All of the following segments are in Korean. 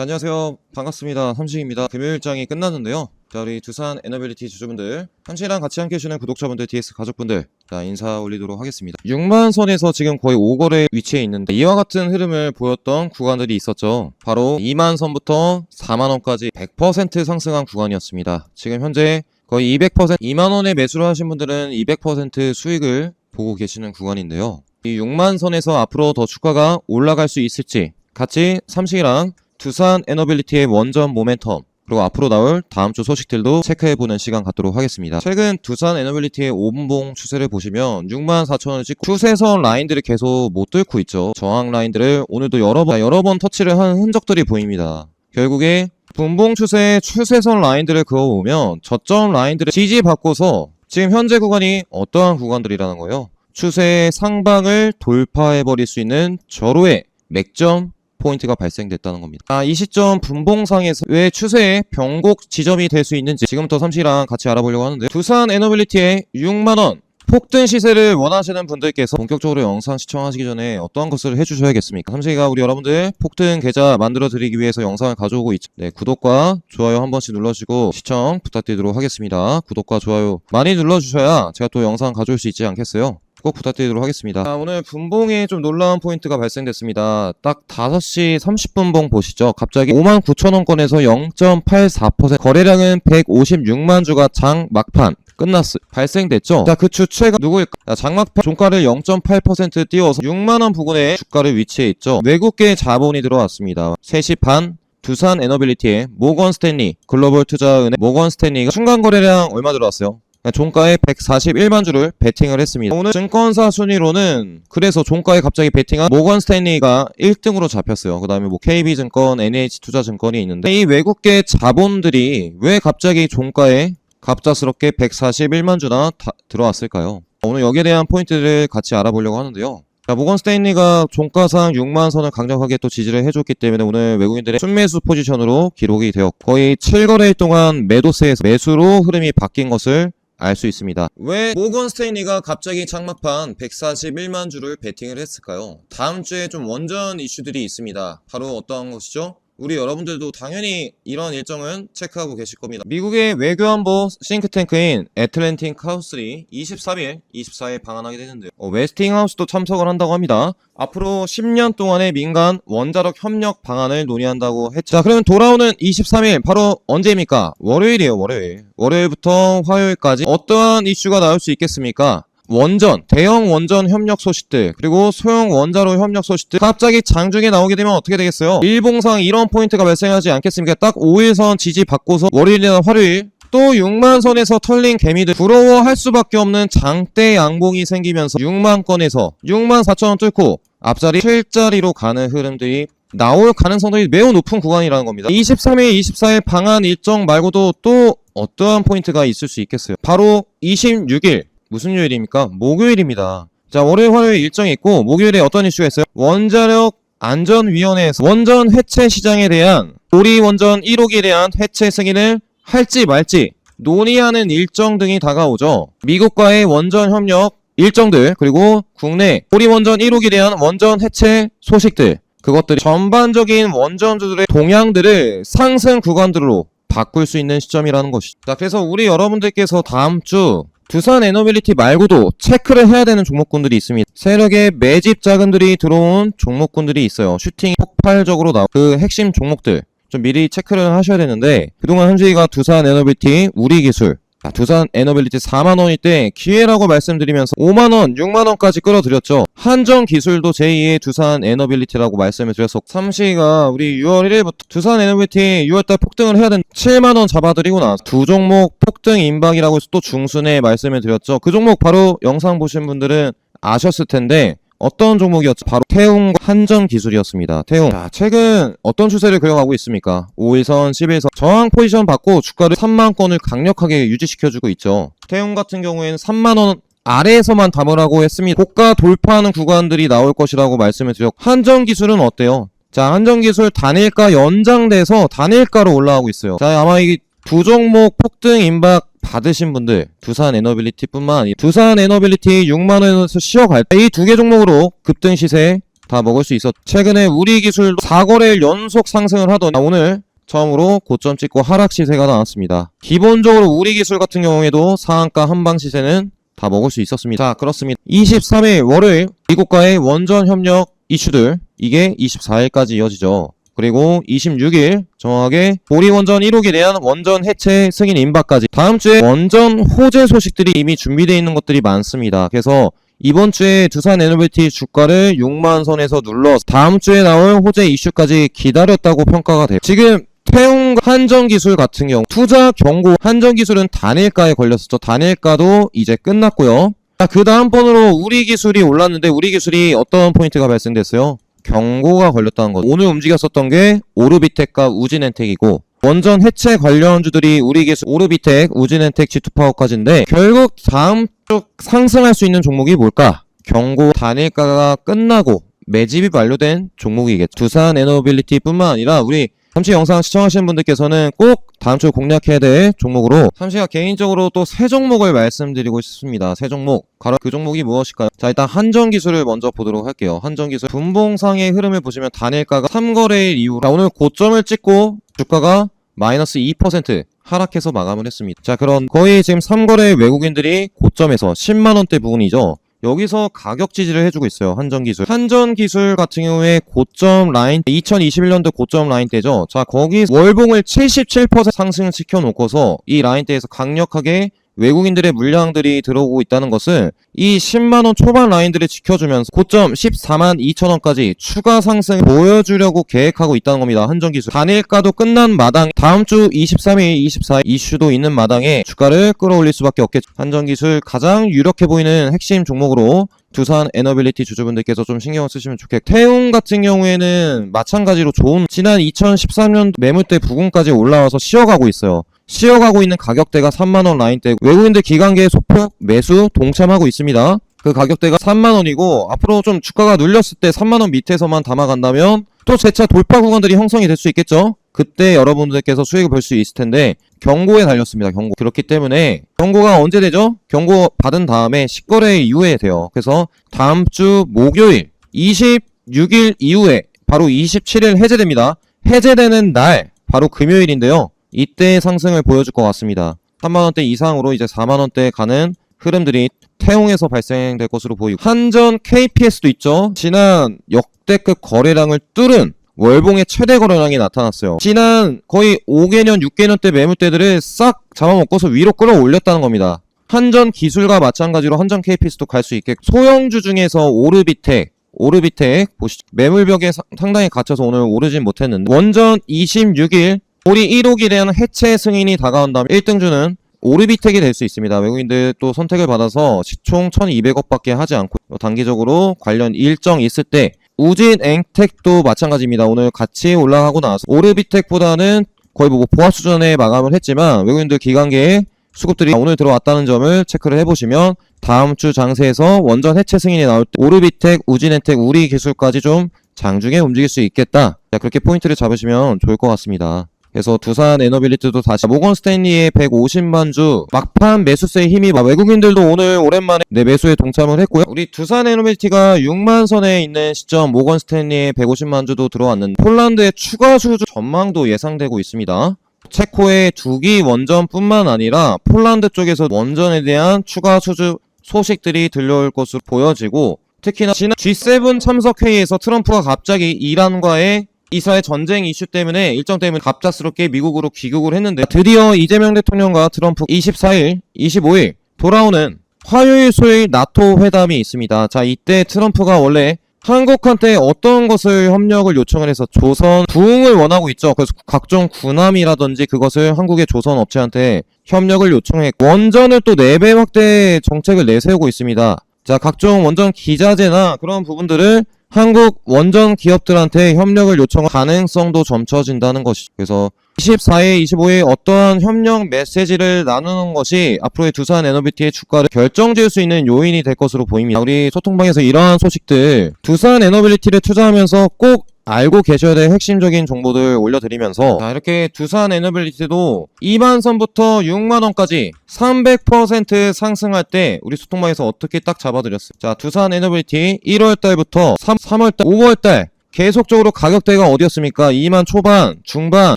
자, 안녕하세요. 반갑습니다. 삼식입니다. 금요일장이 끝났는데요. 자, 우리 두산 에너빌리티 주주분들, 삼식이랑 같이 함께 해주는 구독자분들, DS 가족분들, 자, 인사 올리도록 하겠습니다. 6만 선에서 지금 거의 5거래 위치에 있는데, 이와 같은 흐름을 보였던 구간들이 있었죠. 바로 2만 선부터 4만 원까지 100% 상승한 구간이었습니다. 지금 현재 거의 200%, 2만 원에 매수를 하신 분들은 200% 수익을 보고 계시는 구간인데요. 이 6만 선에서 앞으로 더 주가가 올라갈 수 있을지 같이 삼식이랑 두산 에너빌리티의 원전 모멘텀 그리고 앞으로 나올 다음 주 소식들도 체크해보는 시간 갖도록 하겠습니다. 최근 두산 에너빌리티의 5분봉 추세를 보시면 6만 4천원을 찍고 추세선 라인들을 계속 못 뚫고 있죠. 저항 라인들을 오늘도 여러 번, 여러 번 터치를 한 흔적들이 보입니다. 결국에 분봉 추세의 추세선 라인들을 그어보면 저점 라인들을 지지받고서 지금 현재 구간이 어떠한 구간들이라는 거예요. 추세의 상방을 돌파해버릴 수 있는 절호의 맥점 포인트가 발생됐다는 겁니다. 아, 이 시점 분봉상에서 왜 추세의 변곡 지점이 될 수 있는지 지금부터 삼시랑 같이 알아보려고 하는데 두산 에너빌리티의 6만원 폭등 시세를 원하시는 분들께서 본격적으로 영상 시청하시기 전에 어떠한 것을 해주셔야겠습니까? 삼시가 우리 여러분들 폭등 계좌 만들어 드리기 위해서 영상을 가져오고 있죠. 네, 구독과 좋아요 한 번씩 눌러주시고 시청 부탁드리도록 하겠습니다. 구독과 좋아요 많이 눌러주셔야 제가 또 영상 가져올 수 있지 않겠어요? 꼭 부탁드리도록 하겠습니다. 자, 오늘 분봉에 좀 놀라운 포인트가 발생됐습니다. 딱 5시 30분봉 보시죠. 갑자기 59,000원권에서 0.84% 거래량은 156만 주가 장 막판 끝났어 발생됐죠. 자, 그 주체가 누구일까? 자, 장막판 종가를 0.8% 띄워서 6만 원 부근에 주가를 위치해 있죠. 외국계 자본이 들어왔습니다. 3시 반 두산 에너빌리티의 모건 스탠리 글로벌 투자은행 모건 스탠리가 순간 거래량 얼마 들어왔어요? 종가에 141만 주를 베팅을 했습니다. 오늘 증권사 순위로는 그래서 종가에 갑자기 베팅한 모건 스탠리가 1등으로 잡혔어요. 그 다음에 뭐 KB증권, NH투자증권이 있는데 이 외국계 자본들이 왜 갑자기 종가에 갑작스럽게 141만 주나 다- 들어왔을까요? 오늘 여기에 대한 포인트를 같이 알아보려고 하는데요. 자, 모건 스테인리가 종가상 6만 선을 강력하게 또 지지를 해줬기 때문에 오늘 외국인들의 순매수 포지션으로 기록이 되었고 거의 7거래일 동안 매도세에서 매수로 흐름이 바뀐 것을 알 수 있습니다. 왜 모건 스테인리가 갑자기 장막판 141만 주를 베팅을 했을까요? 다음 주에 좀 원전 이슈들이 있습니다. 바로 어떠한 것이죠? 우리 여러분들도 당연히 이런 일정은 체크하고 계실 겁니다. 미국의 외교안보 싱크탱크인 애틀랜틱 하우스리 23일, 24일 방한하게 되는데요. 어, 웨스팅하우스도 참석을 한다고 합니다. 앞으로 10년 동안의 민간 원자력 협력 방안을 논의한다고 했죠. 자, 그러면 돌아오는 23일 바로 언제입니까? 월요일이에요, 월요일. 월요일부터 화요일까지 어떠한 이슈가 나올 수 있겠습니까? 원전, 대형 원전 협력 소식들, 그리고 소형 원자로 협력 소식들 갑자기 장중에 나오게 되면 어떻게 되겠어요? 일봉상 이런 포인트가 발생하지 않겠습니까? 딱 5일선 지지 받고서 월요일이나 화요일 또 6만 선에서 털린 개미들 부러워할 수밖에 없는 장대 양봉이 생기면서 6만 건에서 6만 4천 원 뚫고 앞자리 7자리로 가는 흐름들이 나올 가능성들이 매우 높은 구간이라는 겁니다. 23일, 24일 방한 일정 말고도 또 어떠한 포인트가 있을 수 있겠어요? 바로 26일 무슨 요일입니까? 목요일입니다. 자, 월요일, 화요일 일정이 있고, 목요일에 어떤 이슈가 있어요? 원자력 안전위원회에서 원전 해체 시장에 대한 우리 원전 1호기에 대한 해체 승인을 할지 말지 논의하는 일정 등이 다가오죠. 미국과의 원전 협력 일정들, 그리고 국내 우리 원전 1호기에 대한 원전 해체 소식들, 그것들이 전반적인 원전주들의 동향들을 상승 구간들로 바꿀 수 있는 시점이라는 것이죠. 자, 그래서 우리 여러분들께서 다음 주 두산 에너빌리티 말고도 체크를 해야 되는 종목군들이 있습니다. 세력의 매집 자금들이 들어온 종목군들이 있어요. 슈팅이 폭발적으로 나온 그 핵심 종목들 좀 미리 체크를 하셔야 되는데 그동안 현재가 두산 에너빌리티 우리 기술 자, 두산 에너빌리티 4만원일 때 기회라고 말씀드리면서 5만원, 6만원까지 끌어들였죠. 한정 기술도 제2의 두산 에너빌리티라고 말씀을 드렸었고, 삼시가 우리 6월 1일부터 두산 에너빌리티 6월달 폭등을 해야 된 7만원 잡아드리고 나서 두 종목 폭등 임박이라고 해서 또 중순에 말씀을 드렸죠. 그 종목 바로 영상 보신 분들은 아셨을 텐데, 어떤 종목이었죠? 바로 태웅 한정 기술이었습니다. 태웅. 자, 최근 어떤 추세를 그려가고 있습니까? 5일선, 11선 저항 포지션 받고 주가를 3만 건을 강력하게 유지시켜주고 있죠. 태웅 같은 경우에는 3만 원 아래에서만 담으라고 했습니다. 고가 돌파하는 구간들이 나올 것이라고 말씀을 드렸고 한정 기술은 어때요? 자, 한정 기술 단일가 연장돼서 단일가로 올라가고 있어요. 자, 아마 이 두 종목 폭등 임박 받으신 분들 두산 에너빌리티뿐만 두산 에너빌리티 6만 원에서 쉬어갈 때 이 두 개 종목으로 급등 시세 다 먹을 수 있었. 최근에 우리 기술도 4거래일 연속 상승을 하던 오늘 처음으로 고점 찍고 하락 시세가 나왔습니다. 기본적으로 우리 기술 같은 경우에도 상한가 한방 시세는 다 먹을 수 있었습니다. 자, 그렇습니다. 23일 월요일 미국과의 원전 협력 이슈들 이게 24일까지 이어지죠. 그리고 26일 정확하게 보리원전 1호기에 대한 원전 해체 승인 임박까지 다음 주에 원전 호재 소식들이 이미 준비되어 있는 것들이 많습니다. 그래서 이번 주에 두산 에너비티 주가를 6만 선에서 눌러 다음 주에 나올 호재 이슈까지 기다렸다고 평가가 돼요. 지금 태웅 한전기술 같은 경우 투자 경고 한전기술은 단일가에 걸렸었죠. 단일가도 이제 끝났고요. 자, 그 다음 번으로 우리 기술이 올랐는데 우리 기술이 어떤 포인트가 발생됐어요? 경고가 걸렸다는 것. 오늘 움직였었던 게 오르비텍과 우진엔텍이고 원전 해체 관련주들이 우리 기술 오르비텍, 우진엔텍, G2파워까지인데 결국 다음 쪽 상승할 수 있는 종목이 뭘까? 경고 단일가가 끝나고 매집이 완료된 종목이겠죠. 두산 에너빌리티뿐만 아니라 우리 삼시 영상 시청하시는 분들께서는 꼭 다음 주에 공략해야 될 종목으로 삼시가 개인적으로 또 세 종목을 말씀드리고 싶습니다. 세 종목. 가로 그 종목이 무엇일까요? 자 일단 한전 기술을 먼저 보도록 할게요. 한전 기술 분봉상의 흐름을 보시면 단일가가 3거래일 이후 자, 오늘 고점을 찍고 주가가 마이너스 2% 하락해서 마감을 했습니다. 자 그런 거의 지금 3거래 외국인들이 고점에서 10만원대 부분이죠. 여기서 가격 지지를 해주고 있어요. 한전 기술. 한전 기술 같은 경우에 고점 라인 2021년도 고점 라인대죠. 자 거기 월봉을 77% 상승을 시켜 놓고서 이 라인대에서 강력하게 외국인들의 물량들이 들어오고 있다는 것은 이 10만원 초반 라인들을 지켜주면서 고점 14만 2천원까지 추가 상승 보여주려고 계획하고 있다는 겁니다. 한전기술. 단일가도 끝난 마당 다음 주 23일, 24일 이슈도 있는 마당에 주가를 끌어올릴 수밖에 없겠죠. 한전기술 가장 유력해 보이는 핵심 종목으로 두산 에너빌리티 주주분들께서 좀 신경을 쓰시면 좋겠고 태웅 같은 경우에는 마찬가지로 좋은 지난 2013년 매물대 부근까지 올라와서 쉬어가고 있어요. 쉬어가고 있는 가격대가 3만원 라인대 외국인들 기관계 소폭 매수 동참하고 있습니다. 그 가격대가 3만원이고 앞으로 좀 주가가 눌렸을 때 3만원 밑에서만 담아간다면 또 재차 돌파 구간들이 형성이 될 수 있겠죠? 그때 여러분들께서 수익을 볼 수 있을 텐데 경고에 달렸습니다. 경고. 그렇기 때문에 경고가 언제 되죠? 경고 받은 다음에 10거래 이후에 돼요. 그래서 다음 주 목요일 26일 이후에 바로 27일 해제됩니다. 해제되는 날 바로 금요일인데요. 이때 상승을 보여줄 것 같습니다. 3만원대 이상으로 이제 4만원대 가는 흐름들이 태웅에서 발생될 것으로 보이고 한전 KPS도 있죠. 지난 역대급 거래량을 뚫은 월봉의 최대 거래량이 나타났어요. 지난 거의 5개년, 6개년 대 매물대들을 싹 잡아먹고서 위로 끌어올렸다는 겁니다. 한전 기술과 마찬가지로 한전 KPS도 갈 수 있게 소형주 중에서 오르비텍, 오르비텍 보시죠. 매물벽에 사- 상당히 갇혀서 오늘 오르진 못했는데 원전 26일 우리 1호기에 대한 해체 승인이 다가온다면 1등주는 오르비텍이 될 수 있습니다. 외국인들 또 선택을 받아서 시총 1200억밖에 하지 않고 단기적으로 관련 일정 있을 때 우진 앵텍도 마찬가지입니다. 오늘 같이 올라가고 나서 오르비텍보다는 거의 뭐 보합 수준에 마감을 했지만 외국인들 기관계에 수급들이 오늘 들어왔다는 점을 체크를 해보시면 다음 주 장세에서 원전 해체 승인이 나올 때 오르비텍, 우진엔텍, 우리 기술까지 좀 장중에 움직일 수 있겠다. 자, 그렇게 포인트를 잡으시면 좋을 것 같습니다. 그래서 두산 에너빌리티도 다시 모건 스탠리의 150만 주 막판 매수세의 힘이 막 외국인들도 오늘 오랜만에 내 매수에 동참을 했고요. 우리 두산 에너빌리티가 6만 선에 있는 시점 모건 스탠리의 150만 주도 들어왔는데 폴란드의 추가 수주 전망도 예상되고 있습니다. 체코의 두기 원전뿐만 아니라 폴란드 쪽에서 원전에 대한 추가 수주 소식들이 들려올 것으로 보여지고 특히나 지난 G7 참석 회의에서 트럼프가 갑자기 이란과의 이스라엘 전쟁 이슈 때문에 일정 때문에 갑작스럽게 미국으로 귀국을 했는데 드디어 이재명 대통령과 트럼프 24일, 25일 돌아오는 화요일, 수요일 나토 회담이 있습니다. 자, 이때 트럼프가 원래 한국한테 어떤 것을 협력을 요청을 해서 조선 부흥을 원하고 있죠. 그래서 각종 군함이라든지 그것을 한국의 조선 업체한테 협력을 요청했고 원전을 또 4배 확대 정책을 내세우고 있습니다. 자, 각종 원전 기자재나 그런 부분들을 한국 원전 기업들한테 협력을 요청 가능성도 점쳐진다는 것이죠. 그래서 24일, 25일 어떠한 협력 메시지를 나누는 것이 앞으로의 두산 에너비티의 주가를 결정지을 수 있는 요인이 될 것으로 보입니다. 우리 소통방에서 이러한 소식들 두산 에너빌리티를 투자하면서 꼭 알고 계셔야 될 핵심적인 정보들 올려드리면서 자, 이렇게 두산 에너빌리티도 2만 선부터 6만 원까지 300% 상승할 때 우리 소통방에서 어떻게 딱 잡아드렸어요. 자, 두산 에너빌리티 1월 달부터 3, 3월 달, 5월 달 계속적으로 가격대가 어디였습니까? 2만 초반, 중반,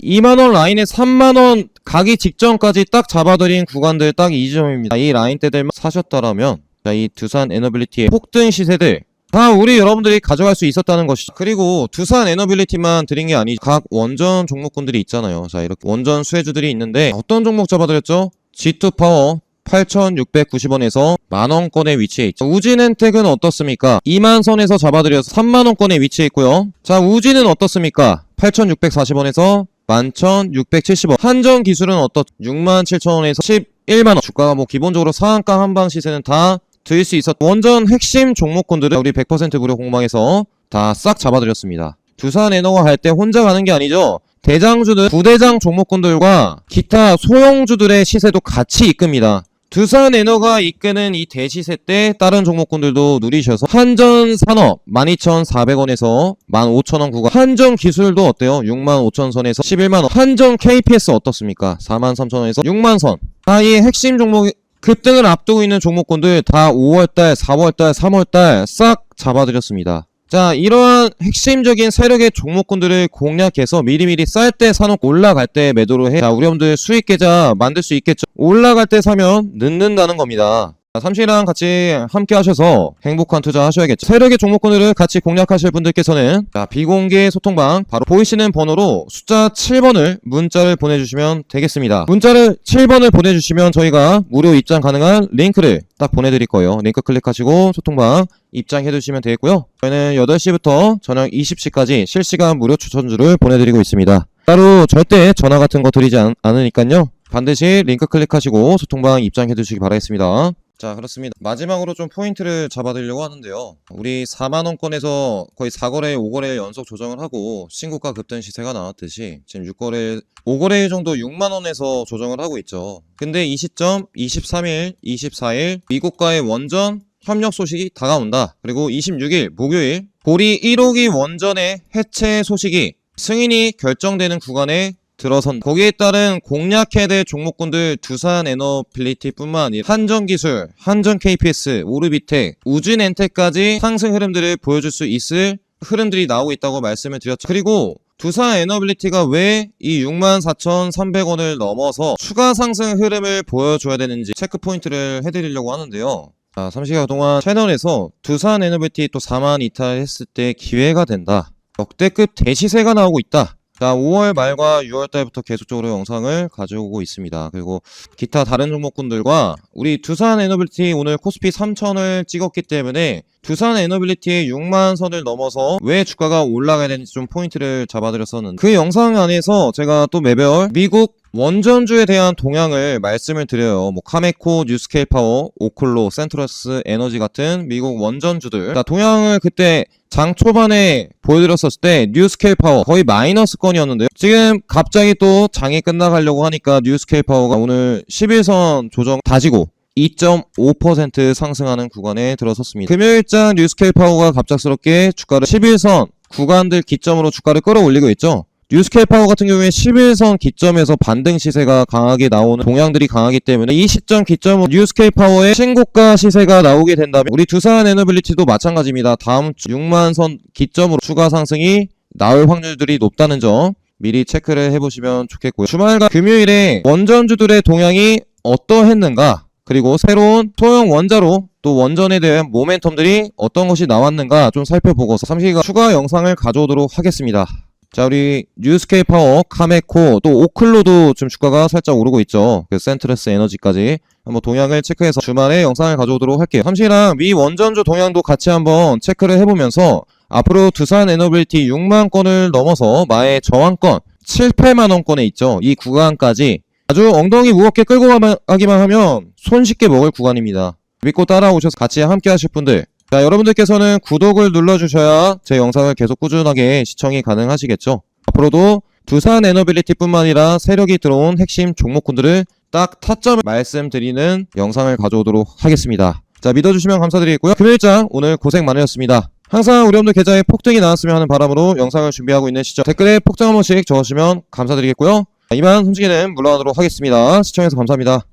2만원 라인에 3만원 가기 직전까지 딱 잡아드린 구간들 딱 이 지점입니다. 이 라인대들만 사셨다라면, 자, 이 두산 에너빌리티의 폭등 시세들, 다 우리 여러분들이 가져갈 수 있었다는 것이죠. 그리고 두산 에너빌리티만 드린 게 아니죠. 각 원전 종목군들이 있잖아요. 자, 이렇게 원전 수혜주들이 있는데 어떤 종목 잡아드렸죠? G2 파워 8,690원에서 만원권에 위치해 있죠. 우진엔텍은 어떻습니까? 2만 선에서 잡아드려서 3만원권에 위치해 있고요. 자, 우진은 어떻습니까? 8,640원에서 11,670원. 한전 기술은 어떻? 67,000원에서 11만원. 주가가 뭐 기본적으로 상한가 한방 시세는 다 드릴 수 있었. 원전 핵심 종목군들을 우리 100% 무료 공방에서 다 싹 잡아드렸습니다. 두산 에너가 갈때 혼자 가는 게 아니죠. 대장주들, 부대장 종목군들과 기타 소형주들의 시세도 같이 이끕니다. 두산 에너가 이끄는 이 대시세 때 다른 종목군들도 누리셔서 한전 산업 12,400원에서 15,000원 구간 한전 기술도 어때요? 65,000선에서 11만원 한전 KPS 어떻습니까? 43,000원에서 6만선 다이 핵심 종목 급등을 앞두고 있는 종목군들 다 5월달, 4월달, 3월달 싹 잡아드렸습니다. 자, 이러한 핵심적인 세력의 종목군들을 공략해서 미리미리 쌀 때 사놓고 올라갈 때 매도를 해. 자, 우리 여러분들 수익 계좌 만들 수 있겠죠? 올라갈 때 사면 늦는다는 겁니다. 자, 삼시랑 같이 함께 하셔서 행복한 투자 하셔야겠죠. 세력의 종목군들을 같이 공략하실 분들께서는 자, 비공개 소통방 바로 보이시는 번호로 숫자 7번을 문자를 보내주시면 되겠습니다. 문자를 7번을 보내주시면 저희가 무료 입장 가능한 링크를 딱 보내드릴 거예요. 링크 클릭하시고 소통방 입장해 두시면 되겠고요. 저희는 8시부터 저녁 20시까지 실시간 무료 추천주를 보내드리고 있습니다. 따로 절대 전화 같은 거 드리지 않, 않으니까요. 반드시 링크 클릭하시고 소통방 입장해 두시기 바라겠습니다. 자, 그렇습니다. 마지막으로 좀 포인트를 잡아드리려고 하는데요. 우리 4만원권에서 거의 4거래, 5거래 연속 조정을 하고 신고가 급등 시세가 나왔듯이 지금 6거래, 5거래 정도 6만원에서 조정을 하고 있죠. 근데 이 시점 23일, 24일 미국과의 원전 협력 소식이 다가온다. 그리고 26일 목요일 보리 1호기 원전의 해체 소식이 승인이 결정되는 구간에 들어선 거기에 따른 공략해야 될 종목군들 두산 에너빌리티뿐만 아니라 한전기술, 한전 KPS, 오르비텍, 우진엔텍까지 상승 흐름들을 보여줄 수 있을 흐름들이 나오고 있다고 말씀을 드렸죠. 그리고 두산 에너빌리티가 왜 이 64,300원을 넘어서 추가 상승 흐름을 보여줘야 되는지 체크 포인트를 해드리려고 하는데요. 자, 3시간 동안 채널에서 두산 에너빌리티 또 4만 이탈했을 때 기회가 된다. 역대급 대시세가 나오고 있다. 자, 5월 말과 6월 달부터 계속적으로 영상을 가져오고 있습니다. 그리고 기타 다른 종목군들과 우리 두산 에너빌리티 오늘 코스피 3000을 찍었기 때문에 두산 에너빌리티의 6만 선을 넘어서 왜 주가가 올라가야 되는지 좀 포인트를 잡아드렸었는데 그 영상 안에서 제가 또 매별 미국 원전주에 대한 동향을 말씀을 드려요. 뭐 카메코, 뉴스케일 파워, 오클로, 센트러스 에너지 같은 미국 원전주들. 자, 동향을 그때 장 초반에 보여드렸었을 때 뉴스케일 파워 거의 마이너스 건이었는데요. 지금 갑자기 또 장이 끝나가려고 하니까 뉴스케일 파워가 오늘 11선 조정 다지고 2.5% 상승하는 구간에 들어섰습니다. 금요일장 뉴스케일 파워가 갑작스럽게 주가를 11선 구간들 기점으로 주가를 끌어올리고 있죠. 뉴스케일 파워 같은 경우에 11선 기점에서 반등 시세가 강하게 나오는 동향들이 강하기 때문에 이 시점 기점으로 뉴스케일 파워의 신고가 시세가 나오게 된다면 우리 두산 에너빌리티도 마찬가지입니다. 다음 주 6만 선 기점으로 추가 상승이 나올 확률들이 높다는 점 미리 체크를 해보시면 좋겠고요. 주말과 금요일에 원전주들의 동향이 어떠했는가 그리고 새로운 소형 원자로 또 원전에 대한 모멘텀들이 어떤 것이 나왔는가 좀 살펴보고서 3시간 추가 영상을 가져오도록 하겠습니다. 자, 우리 뉴스케이 파워, 카메코, 또 오클로도 좀 주가가 살짝 오르고 있죠. 그 센트레스 에너지까지 한번 동향을 체크해서 주말에 영상을 가져오도록 할게요. 삼시랑 미 원전주 동향도 같이 한번 체크를 해보면서 앞으로 두산 에너빌티 6만 건을 넘어서 마의 저항권 7, 8만 원권에 있죠. 이 구간까지 아주 엉덩이 무겁게 끌고 가기만 하면 손쉽게 먹을 구간입니다. 믿고 따라오셔서 같이 함께 하실 분들 자, 여러분들께서는 구독을 눌러주셔야 제 영상을 계속 꾸준하게 시청이 가능하시겠죠. 앞으로도 두산 에너빌리티뿐만 아니라 세력이 들어온 핵심 종목군들을 딱 타점을 말씀드리는 영상을 가져오도록 하겠습니다. 자, 믿어주시면 감사드리겠고요. 금요일장 오늘 고생 많으셨습니다. 항상 우리 여러분들 계좌에 폭등이 나왔으면 하는 바람으로 영상을 준비하고 있는 시점 댓글에 폭등 한 번씩 적어주시면 감사드리겠고요. 이만 손지기는 물러나도록 하겠습니다. 시청해서 감사합니다.